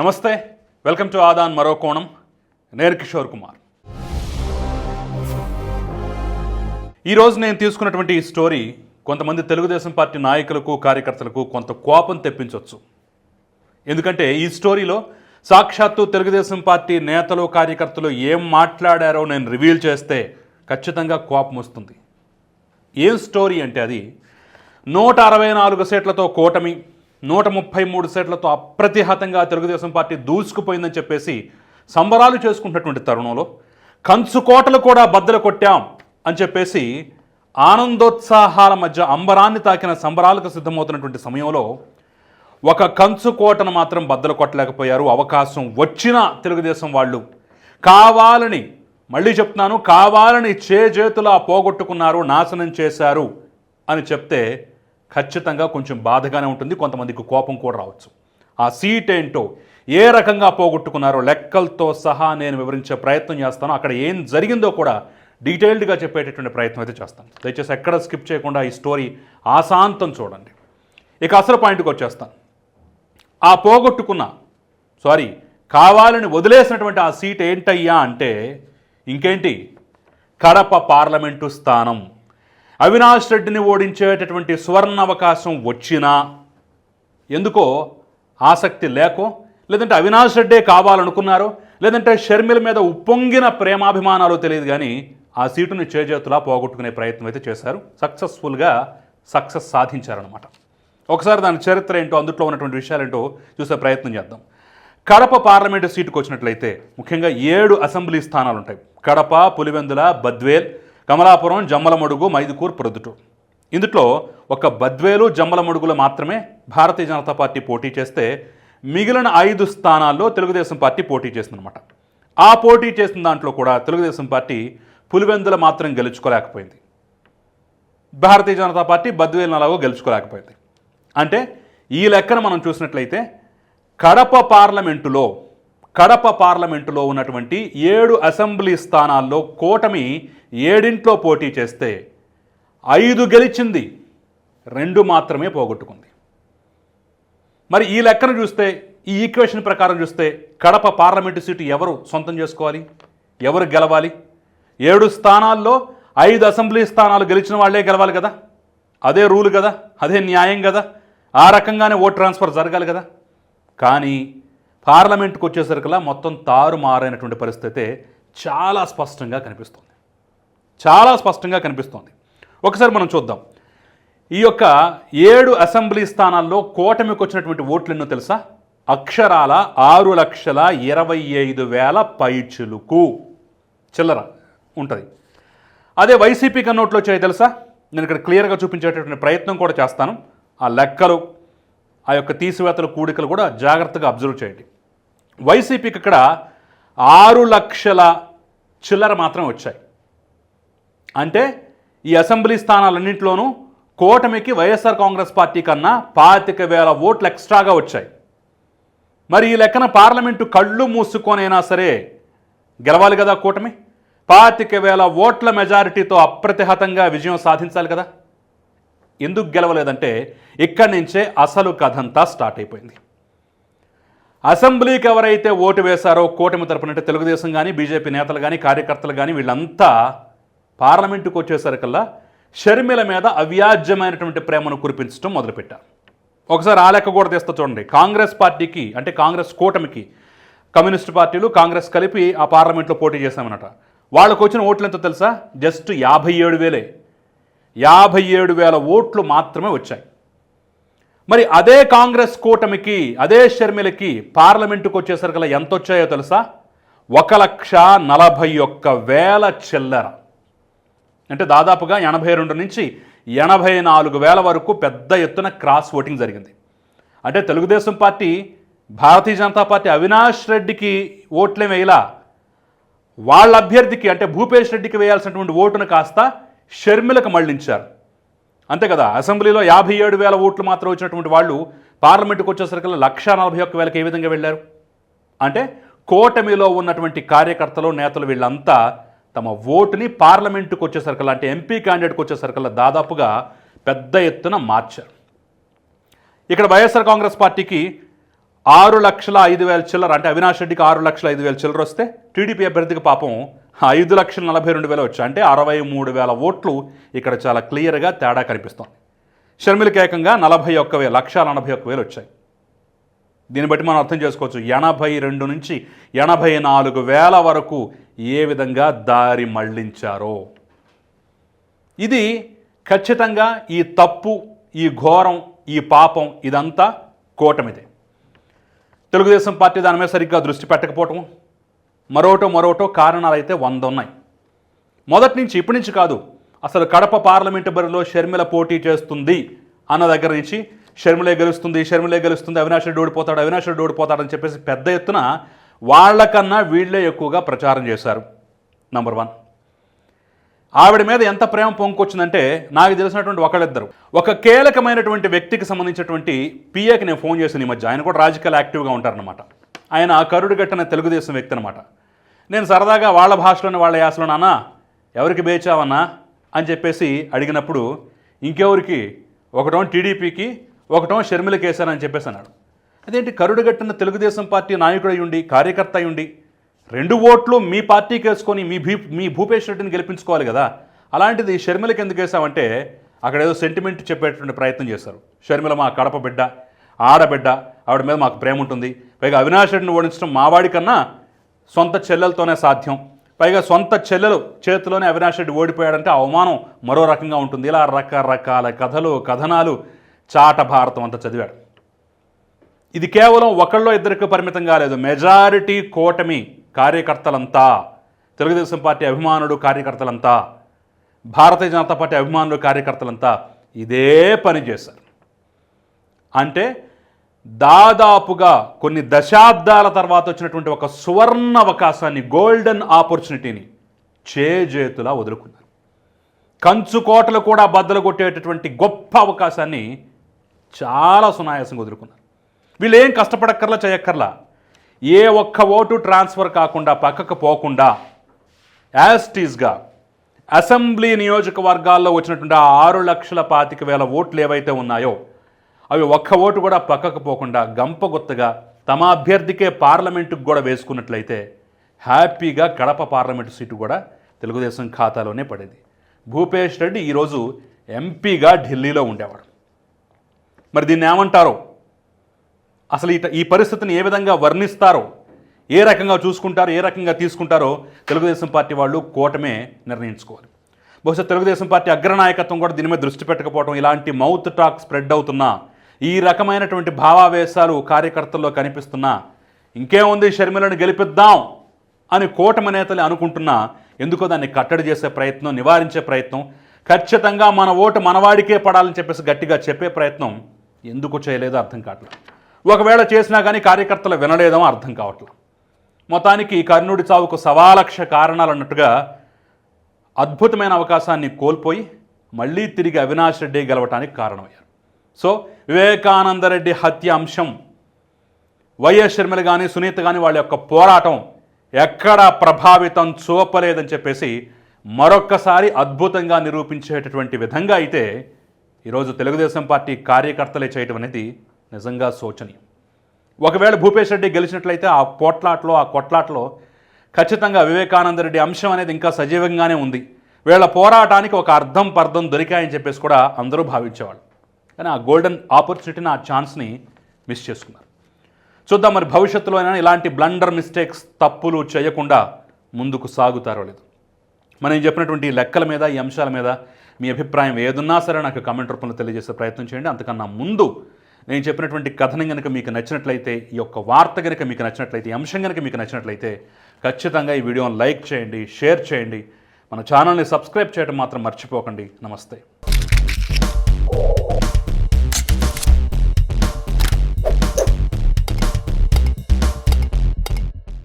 నమస్తే welcome to Aadan మరో కోణం. నేను కిషోర్ కుమార్. ఈరోజు నేను తీసుకున్నటువంటి ఈ స్టోరీ కొంతమంది తెలుగుదేశం పార్టీ నాయకులకు కార్యకర్తలకు కొంత కోపం తెప్పించవచ్చు ఎందుకంటే ఈ స్టోరీలో సాక్షాత్తు తెలుగుదేశం పార్టీ నేతలు కార్యకర్తలు ఏం మాట్లాడారో నేను రివీల్ చేస్తే ఖచ్చితంగా కోపం వస్తుంది. ఏం స్టోరీ అంటే అది నూట అరవై నాలుగు సీట్లతో కూటమి నూట ముప్పై మూడు సీట్లతో అప్రతిహతంగా తెలుగుదేశం పార్టీ దూసుకుపోయిందని చెప్పేసి సంబరాలు చేసుకుంటున్నటువంటి తరుణంలో కంచుకోటలు కూడా బద్దలు కొట్టాం అని చెప్పేసి ఆనందోత్సాహాల మధ్య అంబరాన్ని తాకిన సంబరాలకు సిద్ధమవుతున్నటువంటి సమయంలో ఒక కంచుకోటను మాత్రం బద్దలు కొట్టలేకపోయారు. అవకాశం వచ్చిన తెలుగుదేశం వాళ్ళు కావాలని మళ్ళీ చెప్తున్నాను కావాలని చేజేతులా పోగొట్టుకున్నారు నాశనం చేశారు అని చెప్తే ఖచ్చితంగా కొంచెం బాధగానే ఉంటుంది. కొంతమందికి కోపం కూడా రావచ్చు. ఆ సీట్ ఏంటో ఏ రకంగా పోగొట్టుకున్నారో లెక్కలతో సహా నేను వివరించే ప్రయత్నం చేస్తాను. అక్కడ ఏం జరిగిందో కూడా డీటెయిల్డ్గా చెప్పేటటువంటి ప్రయత్నం అయితే చేస్తాను. దయచేసి ఎక్కడ స్కిప్ చేయకుండా ఈ స్టోరీ ఆశాంతం చూడండి. ఇక అసలు పాయింట్కి వచ్చేస్తాను. ఆ పోగొట్టుకున్న సారీ కావాలని వదిలేసినటువంటి ఆ సీట్ ఏంటయ్యా అంటే ఇంకేంటి? కడప పార్లమెంటు స్థానం. అవినాష్ రెడ్డిని ఓడించేటటువంటి సువర్ణ అవకాశం వచ్చినా ఎందుకో ఆసక్తి లేకో లేదంటే అవినాష్ రెడ్డే కావాలనుకున్నారో లేదంటే షర్మిల మీద ఉప్పొంగిన ప్రేమాభిమానాలు తెలియదు కానీ ఆ సీటుని చేజేతులా పోగొట్టుకునే ప్రయత్నం అయితే చేశారు. సక్సెస్ఫుల్గా సక్సెస్ సాధించారనమాట ఒకసారి దాని చరిత్ర ఏంటో అందుట్లో ఉన్నటువంటి విషయాలు ఏంటో చూసే ప్రయత్నం చేద్దాం. కడప పార్లమెంటు సీటుకు వచ్చినట్లయితే ముఖ్యంగా ఏడు అసెంబ్లీ స్థానాలు ఉంటాయి కడప పులివెందుల బద్వేల్ కమలాపురం జమ్మలమడుగు మైదుకూర్ ప్రొద్దుటూరు ఇందులో ఒక బద్వేలు జమ్మలమడుగులు మాత్రమే భారతీయ జనతా పార్టీ పోటీ చేస్తే మిగిలిన ఐదు స్థానాల్లో తెలుగుదేశం పార్టీ పోటీ చేసిందనమాట ఆ పోటీ చేసిన దాంట్లో కూడా తెలుగుదేశం పార్టీ పులివెందుల మాత్రం గెలుచుకోలేకపోయింది. భారతీయ జనతా పార్టీ బద్వేలు అలాగో గెలుచుకోలేకపోయింది. అంటే ఈ లెక్కన మనం చూసినట్లయితే కడప పార్లమెంటులో కడప పార్లమెంటులో ఉన్నటువంటి ఏడు అసెంబ్లీ స్థానాల్లో కూటమి ఏడింట్లో పోటీ చేస్తే ఐదు గెలిచింది రెండు మాత్రమే పోగొట్టుకుంది. మరి ఈ లెక్కను చూస్తే ఈ ఈక్వేషన్ ప్రకారం చూస్తే కడప పార్లమెంటు సీటు ఎవరు సొంతం చేసుకోవాలి? ఎవరు గెలవాలి? ఏడు స్థానాల్లో ఐదు అసెంబ్లీ స్థానాలు గెలిచిన వాళ్ళే గెలవాలి కదా? అదే రూల్ కదా? అదే న్యాయం కదా? ఆ రకంగానే ఓట్ ట్రాన్స్ఫర్ జరగాలి కదా? కానీ పార్లమెంట్కి వచ్చేసరికల్లా మొత్తం తారుమారైనటువంటి పరిస్థితి చాలా స్పష్టంగా కనిపిస్తుంది. చాలా స్పష్టంగా కనిపిస్తోంది. ఒకసారి మనం చూద్దాం. ఈ యొక్క ఏడు అసెంబ్లీ స్థానాల్లో కూటమికి వచ్చినటువంటి ఓట్లు ఎన్నో తెలుసా? అక్షరాల ఆరు లక్షల ఇరవై ఐదు వేల పైచులుకు చిల్లర ఉంటుంది. అదే వైసీపీ కన్నోట్లో వచ్చాయి తెలుసా? నేను ఇక్కడ క్లియర్గా చూపించేటటువంటి ప్రయత్నం కూడా చేస్తాను. ఆ లెక్కలు ఆ యొక్క తీసివేతల కూడికలు కూడా జాగ్రత్తగా అబ్జర్వ్ చేయండి. వైసీపీకి ఇక్కడ ఆరు లక్షల చిల్లర మాత్రం వచ్చాయి. అంటే ఈ అసెంబ్లీ స్థానాలన్నింటిలోనూ కూటమికి వైఎస్ఆర్ కాంగ్రెస్ పార్టీ కన్నా పాతిక వేల ఓట్లు ఎక్స్ట్రాగా వచ్చాయి. మరి ఈ లెక్కన పార్లమెంటు కళ్ళు మూసుకొనైనా సరే గెలవాలి కదా కూటమి? పాతిక వేల ఓట్ల మెజారిటీతో అప్రతిహతంగా విజయం సాధించాలి కదా? ఎందుకు గెలవలేదంటే ఇక్కడి నుంచే అసలు కథంతా స్టార్ట్ అయిపోయింది. అసెంబ్లీకి ఎవరైతే ఓటు వేశారో కూటమి తరపున అంటే తెలుగుదేశం కానీ బీజేపీ నేతలు కానీ కార్యకర్తలు కానీ వీళ్ళంతా పార్లమెంటుకు వచ్చేసరికల్లా షర్మిల మీద అవ్యాజ్యమైనటువంటి ప్రేమను కురిపించడం మొదలుపెట్టారు ఒకసారి ఆ లెక్క కూడా తీస్తా చూడండి. కాంగ్రెస్ పార్టీకి అంటే కాంగ్రెస్ కూటమికి కమ్యూనిస్ట్ పార్టీలు కాంగ్రెస్ కలిపి ఆ పార్లమెంట్లో పోటీ చేశామన్నట వాళ్ళకు వచ్చిన ఓట్లు ఎంతో తెలుసా? జస్ట్ యాభై ఏడు వేలే. యాభై ఏడు వేల ఓట్లు మాత్రమే వచ్చాయి. మరి అదే కాంగ్రెస్ కూటమికి అదే షర్మిలకి పార్లమెంటుకు వచ్చేసరికి ఎంత వచ్చాయో తెలుసా? ఒక లక్ష నలభై ఒక్క వేల చిల్లర. అంటే దాదాపుగా ఎనభై రెండు నుంచి ఎనభై నాలుగు వేల వరకు పెద్ద ఎత్తున క్రాస్ ఓటింగ్ జరిగింది. అంటే తెలుగుదేశం పార్టీ భారతీయ జనతా పార్టీ అవినాష్ రెడ్డికి ఓట్లే వేయలా. వాళ్ళ అభ్యర్థికి అంటే భూపేష్ రెడ్డికి వేయాల్సినటువంటి ఓటును కాస్త షర్మిలకు మళ్ళించారు. అంతే కదా అసెంబ్లీలో యాభై ఏడు వేల ఓట్లు మాత్రం వచ్చినటువంటి వాళ్ళు పార్లమెంటుకు వచ్చేసరికి లక్ష నలభై ఒక్క వేలకు ఏ విధంగా వెళ్ళారు? అంటే కూటమిలో ఉన్నటువంటి కార్యకర్తలు నేతలు వీళ్ళంతా తమ ఓటుని పార్లమెంటుకు వచ్చేసరికల్లా అంటే ఎంపీ క్యాండిడేట్కి వచ్చేసరికల్లా దాదాపుగా పెద్ద ఎత్తున మార్చారు. ఇక్కడ వైఎస్ఆర్ కాంగ్రెస్ పార్టీకి ఆరు లక్షల ఐదు వేల చిల్లర అంటే అవినాష్ రెడ్డికి ఆరు లక్షల ఐదు వేల చిల్లర వస్తే టీడీపీ అభ్యర్థికి పాపం ఐదు లక్షల నలభై రెండు వేలు వచ్చాయి అంటే అరవై మూడు వేల ఓట్లు ఇక్కడ చాలా క్లియర్గా తేడా కనిపిస్తోంది. షర్మిలకి ఏకంగా నలభై ఒక్క వేలు లక్ష నలభై ఒక్క వేలు వచ్చాయి. దీన్ని బట్టి మనం అర్థం చేసుకోవచ్చు ఎనభై రెండు నుంచి ఎనభై నాలుగు వేల వరకు ఏ విధంగా దారి మళ్ళించారో. ఇది ఖచ్చితంగా ఈ తప్పు ఈ ఘోరం ఈ పాపం ఇదంతా కూటమిదే. తెలుగుదేశం పార్టీ దాని మీద సరిగ్గా దృష్టి పెట్టకపోవటం మరోటో మరోటో కారణాలు అయితే వంద ఉన్నాయి మొదటి నుంచి ఇప్పటి నుంచి కాదు అసలు కడప పార్లమెంటు బరిలో షర్మిల పోటీ చేస్తుంది అన్న దగ్గర నుంచి షర్మిలే గెలుస్తుంది షర్మిలే గెలుస్తుంది అవినాష్ రెడ్డి ఓడిపోతాడు అవినాష్ రెడ్డి ఓడిపోతాడని చెప్పేసి పెద్ద ఎత్తున వాళ్ళకన్నా వీళ్ళే ఎక్కువగా ప్రచారం చేశారు. నంబర్ వన్ ఆవిడ మీద ఎంత ప్రేమ పొంగుకొచ్చిందంటే నాకు తెలిసినటువంటి ఒకళ్ళిద్దరు. ఒక కీలకమైనటువంటి వ్యక్తికి సంబంధించినటువంటి పిఏకి నేను ఫోన్ చేసిన ఈ మధ్య. ఆయన కూడా రాజకీయాలు యాక్టివ్గా ఉంటారనమాట ఆయన కరుడు గట్టిన తెలుగుదేశం వ్యక్తి అనమాట నేను సరదాగా వాళ్ళ భాషలోని వాళ్ళ యాసలో అన్నా ఎవరికి బేచావన్నా? అని చెప్పేసి అడిగినప్పుడు ఇంకెవరికి? ఒకటో టీడీపీకి ఒకటో షర్మిల కేసారని చెప్పేసి అన్నాడు. అదేంటి? కరుడుగట్టిన తెలుగుదేశం పార్టీ నాయకుడు అయ్యుండి కార్యకర్త అయ్యుండి రెండు ఓట్లు మీ పార్టీకి వేసుకొని మీ భీ మీ భూపేష్ రెడ్డిని గెలిపించుకోవాలి కదా. అలాంటిది షర్మిలకి ఎందుకు వేసామంటే అక్కడ ఏదో సెంటిమెంట్ చెప్పేటువంటి ప్రయత్నం చేశారు. షర్మిల మా కడప బిడ్డ ఆడబిడ్డ ఆవిడ మీద మాకు ప్రేమ ఉంటుంది. పైగా అవినాష్ రెడ్డిని ఓడించడం మావాడి కన్నా సొంత చెల్లెలతోనే సాధ్యం. పైగా సొంత చెల్లెలు చేతిలోనే అవినాష్ రెడ్డి ఓడిపోయాడంటే అవమానం మరో రకంగా ఉంటుంది. ఇలా రకరకాల కథలు కథనాలు చాట భారతం అంతా చదివాడు. ఇది కేవలం ఒకళ్ళో ఇద్దరికి పరిమితం కాలేదు మెజారిటీ కూటమి కార్యకర్తలంతా తెలుగుదేశం పార్టీ అభిమానుడు కార్యకర్తలంతా భారతీయ జనతా పార్టీ అభిమానులు కార్యకర్తలంతా ఇదే పని చేశారు. అంటే దాదాపుగా కొన్ని దశాబ్దాల తర్వాత వచ్చినటువంటి ఒక సువర్ణ అవకాశాన్ని గోల్డెన్ ఆపర్చునిటీని చేజేతులా వదులుకున్నారు. కంచుకోటలు కూడా బద్దలు కొట్టేటటువంటి గొప్ప అవకాశాన్ని చాలా సునాయాసంగా వదులుకున్నారు. వీళ్ళు ఏం కష్టపడక్కర్లా చేయక్కర్లా? ఏ ఒక్క ఓటు ట్రాన్స్ఫర్ కాకుండా పక్కకు పోకుండా యాస్టీస్గా అసెంబ్లీ నియోజకవర్గాల్లో వచ్చినటువంటి ఆ ఆరు లక్షల పాతిక వేల ఓట్లు ఏవైతే ఉన్నాయో అవి ఒక్క ఓటు కూడా పక్కకు పోకుండా గంపగుత్తగా తమ అభ్యర్థికే పార్లమెంటుకు కూడా వేసుకున్నట్లయితే హ్యాపీగా కడప పార్లమెంటు సీటు కూడా తెలుగుదేశం ఖాతాలోనే పడేది. భూపేష్ రెడ్డి ఈరోజు ఎంపీగా ఢిల్లీలో ఉండేవాడు. మరి దీన్ని ఏమంటారో? అసలు ఇట ఈ పరిస్థితిని ఏ విధంగా వర్ణిస్తారో ఏ రకంగా చూసుకుంటారో ఏ రకంగా తీసుకుంటారో తెలుగుదేశం పార్టీ వాళ్ళు కూటమే నిర్ణయించుకోవాలి. బహుశా తెలుగుదేశం పార్టీ అగ్రనాయకత్వం కూడా దీని మీద దృష్టి పెట్టకపోవడం ఇలాంటి మౌత్ టాక్ స్ప్రెడ్ అవుతున్న ఈ రకమైనటువంటి భావావేశాలు కార్యకర్తల్లో కనిపిస్తున్నా ఇంకేముంది షర్మిలను గెలిపిద్దాం అని కూటమి నేతలు అనుకుంటున్నా ఎందుకో దాన్ని కట్టడి చేసే ప్రయత్నం నివారించే ప్రయత్నం ఖచ్చితంగా మన ఓటు మనవాడికే పడాలని చెప్పేసి గట్టిగా చెప్పే ప్రయత్నం ఎందుకు చేయలేదో అర్థం కావట్లేదు. ఒకవేళ చేసినా కానీ కార్యకర్తలు వినలేదో అర్థం కావట్లేదు మొత్తానికి కర్ణుడి చావుకు సవాలక్ష కారణాలు అన్నట్టుగా అద్భుతమైన అవకాశాన్ని కోల్పోయి మళ్ళీ తిరిగి అవినాష్ రెడ్డి గెలవటానికి కారణమయ్యారు. సో వివేకానందరెడ్డి హత్య అంశం వైఎస్ షర్మిల కానీ సునీత కానీ వాళ్ళ యొక్క పోరాటం ఎక్కడా ప్రభావితం చూపలేదని చెప్పేసి మరొక్కసారి అద్భుతంగా నిరూపించేటటువంటి విధంగా అయితే ఈరోజు తెలుగుదేశం పార్టీ కార్యకర్తలే చేయటం అనేది నిజంగా శోచనీయం. ఒకవేళ భూపేష్ రెడ్డి గెలిచినట్లయితే ఆ పోట్లాట్లో ఆ కొట్లాట్లో ఖచ్చితంగా వివేకానంద రెడ్డి అంశం అనేది ఇంకా సజీవంగానే ఉంది. వీళ్ళ పోరాటానికి ఒక అర్థం పర్థం దొరికాయని చెప్పేసి కూడా అందరూ భావించేవాళ్ళు. కానీ ఆ గోల్డెన్ ఆపర్చునిటీని ఆ ఛాన్స్ని మిస్ చేసుకున్నారు. చూద్దాం మరి భవిష్యత్తులో అయినా ఇలాంటి బ్లండర్ మిస్టేక్స్ తప్పులు చేయకుండా ముందుకు సాగుతారో లేదు. మనం చెప్పినటువంటి లెక్కల మీద ఈ అంశాల మీద మీ అభిప్రాయం ఏదున్నా సరే నాకు కమెంట్ రూపంలో తెలియజేసే ప్రయత్నం చేయండి. అంతకన్నా ముందు నేను చెప్పినటువంటి కథనం కనుక మీకు నచ్చినట్లయితే ఈ యొక్క వార్త కనుక మీకు నచ్చినట్లయితే ఈ అంశం కనుక మీకు నచ్చినట్లయితే ఖచ్చితంగా ఈ వీడియోని లైక్ చేయండి షేర్ చేయండి. మన ఛానల్ని సబ్స్క్రైబ్ చేయడం మాత్రం మర్చిపోకండి. నమస్తే.